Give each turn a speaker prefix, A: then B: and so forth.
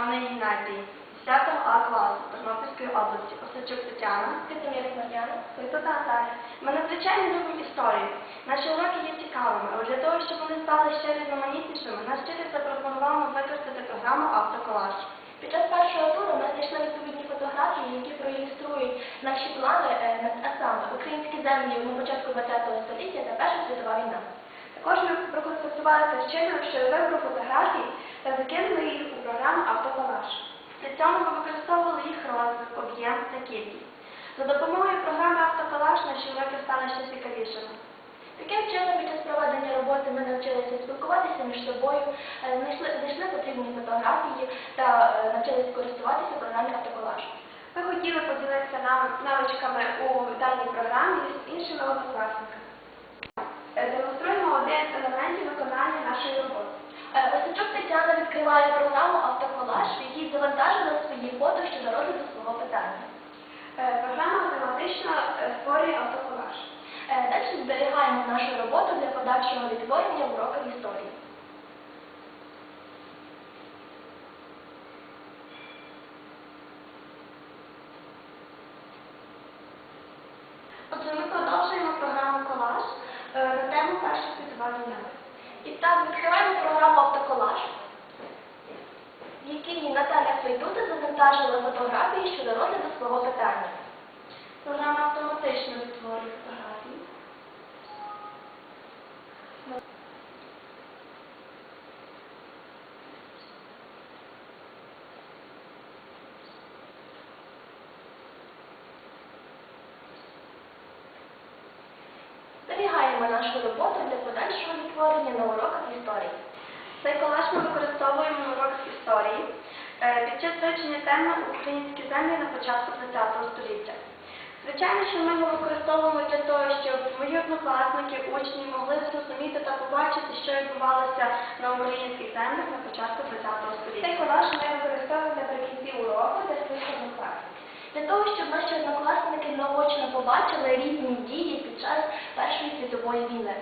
A: Державної гімназії 10 А класу Тернопільської області Осадчук Тетяна,
B: Китомір Мар'яна.
A: Світота Наталя. Ми надзвичайно любимо історію. Наші уроки є цікавими, але для того, щоб вони стали ще різноманітнішими, наш вчитель запропонував використати програму Автоколаж.
B: Під час першого туру ми знайшли відповідні фотографії, які проілюструють наші плани, е, а саме українські землі на початку ХХ століття та Перша світова війна.
A: Також ми проконсультувалися з вчителем щодо вибору фотографій та закинули їх програму Автоколаж. Для цього ми використовували їх розмір, об'єм та кількість. За допомогою програми Автоколаж наші уроки стали ще цікавішими.
B: Таким чином, під час проведення роботи ми навчилися спілкуватися між собою, е, знайшли, потрібні фотографії та е, навчилися користуватися програмою автоколаж.
A: Ми хотіли поділитися навичками у даній програмі з іншими однокласниками. Е, Демонструємо один з елементів виконання нашої роботи.
B: Е, Тетяна відкриває програму автоколаж, в якій завантажила свої фото щодо розгляду свого питання.
A: Е, Програма автоматично е, створює автоколаж.
B: Е, Далі зберігаємо нашу роботу для подальшого відтворення в уроках історії.
A: Отже, ми продовжуємо програму колаж е, на тему Перша світова війна.
B: І так, відкриваємо програму автоколаж, в якій Наталя Фейдута завантажила фотографії щодо розгляду свого питання.
A: Програма автоматично відтворює фотографії.
B: Зберігаємо нашу роботу для подальшого відтворення на уроках історії.
A: Ми використовуємо на уроках історії е, під час вивчення теми Українські землі на початку ХХ століття. Звичайно, що ми його використовуємо для того, щоб мої однокласники, учні могли зрозуміти та побачити, що відбувалося на українських землях на початку ХХ століття. Цей колаж ми використовуємо наприкінці уроку для своїх однокласників.
B: Для того, щоб наші однокласники наочно побачили різні дії під час Першої світової війни.